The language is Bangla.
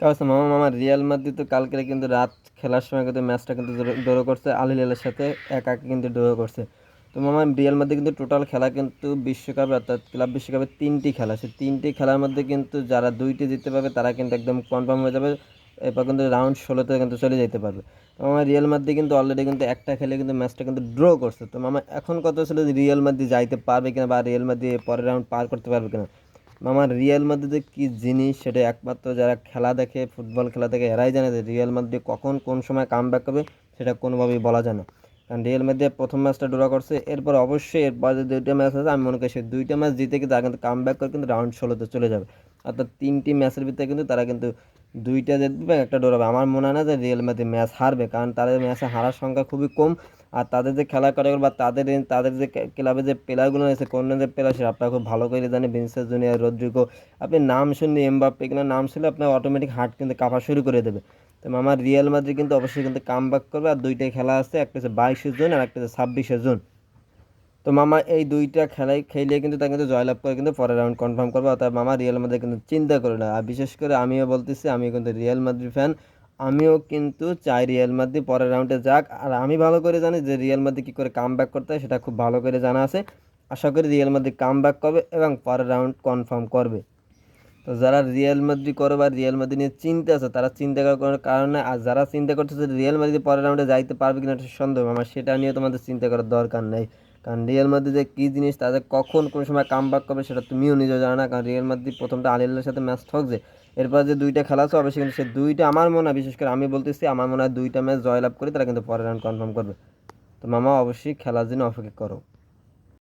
কারণ মামা মামা রিয়াল মাদ্রিদ তো কালকে কিন্তু রাত খেলার সময় কিন্তু ম্যাচটা কিন্তু ড্র করছে। আল হিলালের সাথে এক এক কিন্তু ড্র করছে। তো মামা, রিয়াল মাদ্রিদ কিন্তু টোটাল খেলা কিন্তু বিশ্বকাপে, অর্থাৎ ক্লাব বিশ্বকাপে তিনটি খেলা। সেই তিনটি খেলার মধ্যে কিন্তু যারা দুইটি জিততে পারবে, তারা কিন্তু একদম কনফার্ম হয়ে যাবে। এরপর কিন্তু রাউন্ড ষোলোতে কিন্তু চলে যেতে পারবে। তো মামা, রিয়াল মাদ্রিদ কিন্তু অলরেডি কিন্তু একটা খেলে কিন্তু ম্যাচটা কিন্তু ড্র করছে। তো মামা, এখন কত ছিল যে রিয়াল মাদ্রিদ যাইতে পারবে কিনা বা রিয়াল মাদ্রিদ পরের রাউন্ড পার করতে পারবে কিনা? মামা রিয়াল মাদ্রিদে কি জিনিস? সেটা একমাত্র যারা খেলা দেখে ফুটবল খেলা দেখে এরাই জানে যে রিয়াল মাদ্রিদ কখন কোন সময় কাম ব্যাক করবে, সেটা কোনোভাবেই বলা যায় না। কারণ রিয়াল মাদ্রিদ প্রথম ম্যাচটা ড্র করছে, এরপর অবশ্যই এরপর যে দুইটা ম্যাচ আছে, আমি মনে করি সেই দুইটা ম্যাচ জিতে কিন্তু তারা কিন্তু কাম ব্যাক করে কিন্তু রাউন্ড ষোলোতে চলে যাবে। অর্থাৎ তিনটি ম্যাচের ভিতরে কিন্তু তারা কিন্তু দুইটা জিতবে একটা ডরাবে। আমার মনে হয় না যে রিয়াল মাদ্রিদ ম্যাচ হারবে, কারণ তাদের ম্যাচে হারার সংখ্যা খুবই কম। আর তাদের যে খেলা করে বা তাদের তাদের যে ক্লাবে যে প্লেয়ারগুলো রয়েছে কোন যে প্লেয়ার সে আপনারা খুব ভালো করে জানেন। ভিনসেস জুনিয়র রদ্রিগো আপনি নাম শুনলে এমবাপ্পে কিনা নাম শুনলে আপনার অটোমেটিক হার্ট কিন্তু কাঁপা শুরু করে দেবে। তো আমার রিয়াল মাদ্রিদ কিন্তু অবশ্যই কিন্তু কাম করবে। আর দুইটাই খেলা আছে, একটা হচ্ছে বাইশে জুন আর একটা হচ্ছে ছাব্বিশে জুন। তো মামা এই দুইটা খেলাই খেলে কিন্তু তাকে কিন্তু জয়লাভ করে কিন্তু পরের রাউন্ড কনফার্ম করবে। অর্থাৎ মামা রিয়াল মাদ্রিদ কিন্তু চিন্তা করে না। আর বিশেষ করে আমিও বলতেছি, আমিও কিন্তু রিয়াল মাদ্রিদ ফ্যান আমিও কিন্তু চাই রিয়াল মাদ্রিদ পরের রাউন্ডে যাক। আর আমি ভালো করে জানি যে রিয়াল মাদ্রিদ কী করে কাম ব্যাক করতে হয় সেটা খুব ভালো করে জানা আছে। আশা করি রিয়াল মাদ্রিদ কাম ব্যাক করবে এবং পরের রাউন্ড কনফার্ম করবে। তো যারা রিয়াল মাদ্রিদ করে বা রিয়াল মাদ্রিদ নিয়ে চিন্তা আছে, তারা চিন্তা করার কারণে আর যারা চিন্তা করতেছে রিয়াল মাদ্রিদ পরের রাউন্ডে যাইতে পারবে কিনা সন্দেহ। আমার সেটা নিয়ে তোমাদের চিন্তা করার দরকার নেই। কারণ রিয়াল মাদ্রিদের কী জিনিস তাদের কখন কোন সময় কাম ব্যাক করবে সেটা তুমিও নিজেও জানো না। কারণ রিয়াল মাদ্রিদ প্রথমটা আলিল্লার সাথে ম্যাচ ঠকছে। এরপর যে দুইটা খেলা আছে অবশ্যই কিন্তু সে দুইটা আমার মনে হয়, বিশেষ করে আমি বলতেছি, আমার মনে হয় দুইটা ম্যাচ জয়লাভ করে তারা কিন্তু পরের রান কনফার্ম করবে। তো মামা, অবশ্যই খেলার জন্য অপেক্ষা করো।